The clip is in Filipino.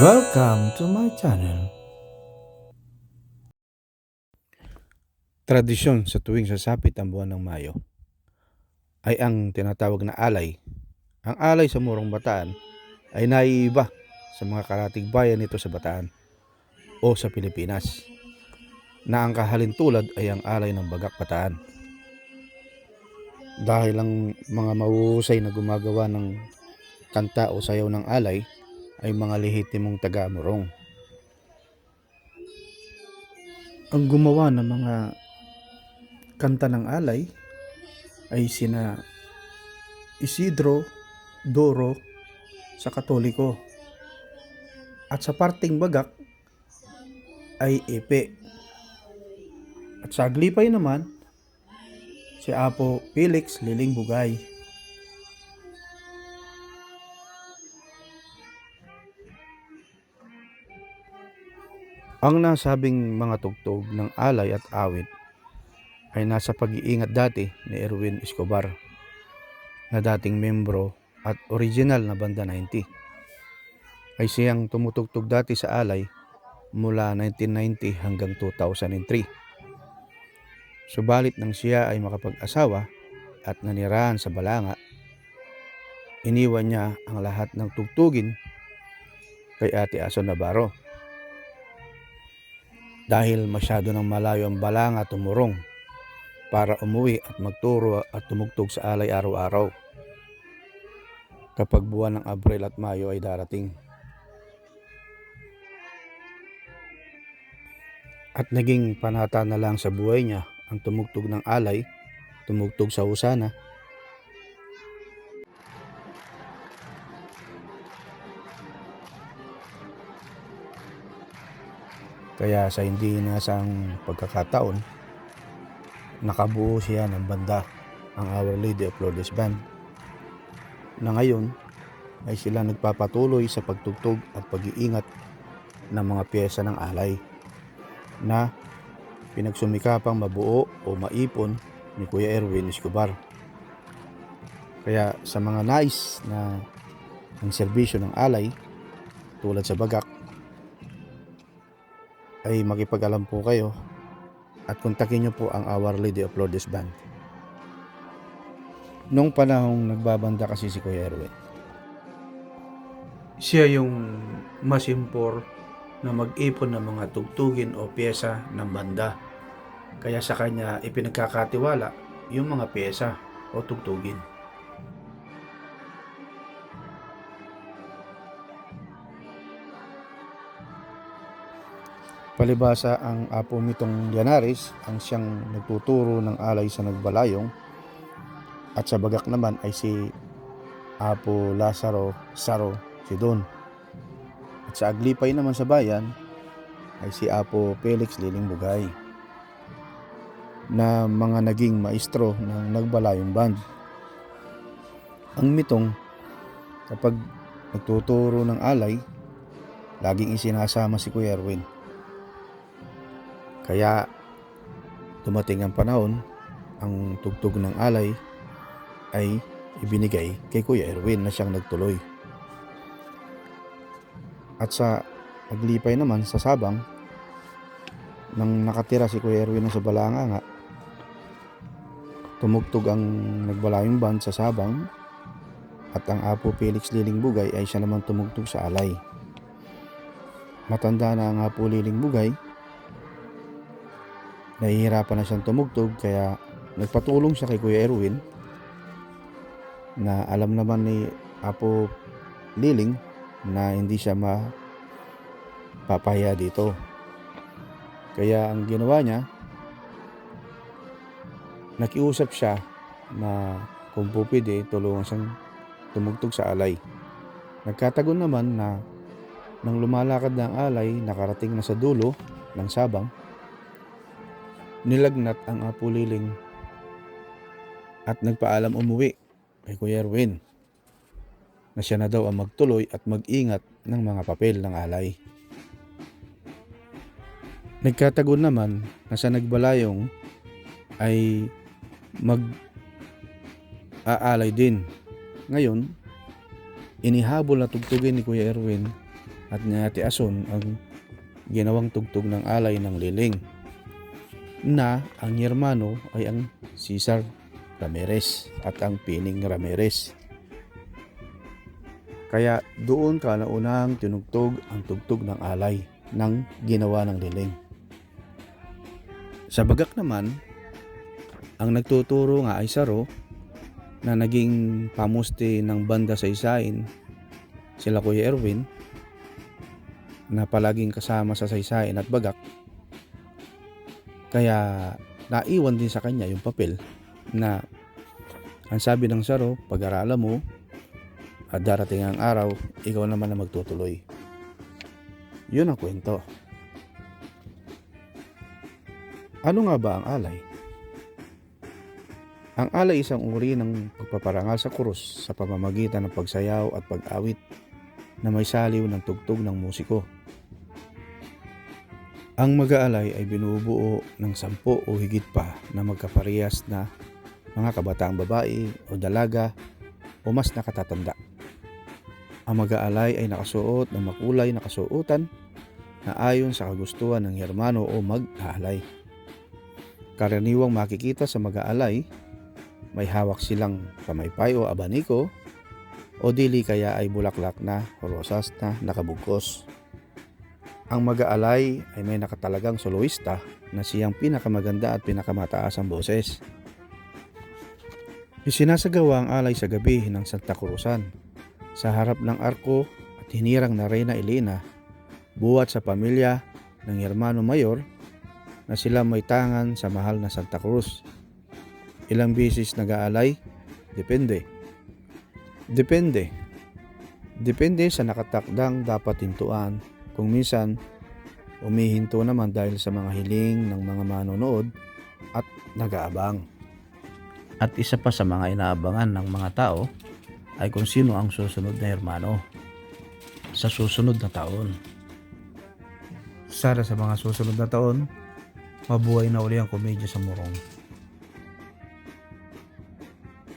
Welcome to my channel. Tradisyon sa tuwing sasapit ang buwan ng Mayo ay ang tinatawag na alay. Ang alay sa Murong Bataan ay naiiba sa mga karatig bayan nito sa Bataan o sa Pilipinas na ang kahalintulad ay ang alay ng Bagak Bataan. Dahil ang mga mahuhusay na gumagawa ng kanta o sayaw ng alay ay mga lehitimong taga-Morong. Ang gumawa ng mga kanta ng alay ay sina Isidro, Doro sa Katoliko. At sa parting bagak ay Epe. At sa Aglipay naman, si Apo Felix Liling Bugay. Ang nasabing mga tugtog ng alay at awit ay nasa pag-iingat dati ni Erwin Escobar na dating membro at original na Banda 90 ay siyang tumutugtog dati sa alay mula 1990 hanggang 2003. Subalit nang siya ay makapag-asawa at nanirahan sa Balanga, iniwan niya ang lahat ng tugtugin kay Ate Aso Navarro dahil masyado ng malayo ang balanga tumurong para umuwi at magturo at tumugtog sa alay araw-araw kapag buwan ng Abril at Mayo ay darating. At naging panata na lang sa buhay niya ang tumugtog ng alay, tumugtog sa usana, Kaya sa hindi nasang pagkakataon, nakabuo siya ng banda ang Our Lady of Lourdes Band na ngayon ay sila nagpapatuloy sa pagtugtog at pag-iingat ng mga pyesa ng alay na pinagsumikapang mabuo o maipon ni Kuya Erwin Escobar. Kaya sa mga nais na ang serbisyo ng alay tulad sa bagak ay makipag-alam po kayo at kontakin nyo po ang Our Lady of Lourdes Band. Nung panahong nagbabanda kasi si Kuya Erwin, siya yung masimpor na mag-ipon ng mga tugtugin o pyesa ng banda. Kaya sa kanya ipinagkakatiwala yung mga pyesa o tugtugin. Palibasa ang Apo Mitong Llanares ang siyang nagtuturo ng alay sa Nagbalayong at sa bagak naman ay si Apo Lazaro Saro Sidon. At sa Aglipay naman sa bayan ay si Apo Felix Liling Bugay na mga naging maestro ng Nagbalayong Band. Ang mitong kapag nagtuturo ng alay, laging isinasama si Kuya Erwin. Kaya dumating ang panahon, ang tugtog ng alay ay ibinigay kay Kuya Erwin na siyang nagtuloy. At sa paglipay naman sa Sabang, nang nakatira si Kuya Erwin sa Balanga nga, tumugtog ang nagbalayong band sa Sabang at ang Apo Felix Liling Bugay ay siya naman tumugtog sa alay. Matanda na ang Apo Liling Bugay, nahihirapan na siyang tumugtog kaya nagpatulong siya kay Kuya Erwin na alam naman ni Apo Liling na hindi siya mapapahiya dito. Kaya ang ginawa niya, nakiusap siya na kung po pwede, tulungan siyang tumugtog sa alay. Nagkatagon naman na nang lumalakad ng alay, nakarating na sa dulo ng sabang, nilagnat ang Apo Liling at nagpaalam umuwi kay Kuya Erwin na siya na daw ang magtuloy at mag-ingat ng mga papel ng alay. Nagkatagon naman na sa nagbalayong ay mag aalay din. Ngayon, inihabol na tugtugin ni Kuya Erwin at ni Ate Asun ang ginawang tugtog ng alay ng liling na ang yermano ay ang Cesar Ramirez at ang Pining Ramirez. Kaya doon ka na unang tinugtog ang tugtog ng alay ng ginawa ng liling. Sa bagak naman, ang nagtuturo nga ay Saro na naging pamusti ng banda sa Isain, sila Kuya Erwin, na palaging kasama sa Saysayin at Bagak. Kaya naiwan din sa kanya yung papel na ang sabi ng Saro, pag-aralan mo at darating ang araw, ikaw naman na magtutuloy. Yun ang kwento. Ano nga ba ang alay? Ang alay isang uri ng pagpaparangal sa krus sa pamamagitan ng pagsayaw at pag-awit na may saliw ng tugtog ng musiko. Ang mag-aalay ay binubuo ng sampo o higit pa na magkaparehas na mga kabataang babae o dalaga o mas nakatatanda. Ang mag-aalay ay nakasuot ng makulay na kasuotan na ayon sa kagustuhan ng hermano o mag-aalay. Karaniwang makikita sa mag-aalay, may hawak silang pamaypay o abaniko o dili kaya ay bulaklak na rosas na nakabugkos. Ang mag-aalay ay may nakatalagang soloista na siyang pinakamaganda at pinakamataas ang boses. Isinasagawa ang alay sa gabi ng Santa Cruzan sa harap ng arko at hinirang na Reyna Elena buwat sa pamilya ng Hermano Mayor na sila may tangan sa mahal na Santa Cruz. Ilang bisis nag-aalay? Depende. Depende. Depende sa nakatakdang dapat hintuan. Kung minsan, umihinto naman dahil sa mga hiling ng mga manonood at nag-aabang. At isa pa sa mga inaabangan ng mga tao ay kung sino ang susunod na hermano sa susunod na taon. Sana sa mga susunod na taon, mabuhay na uli ang komedya sa murong.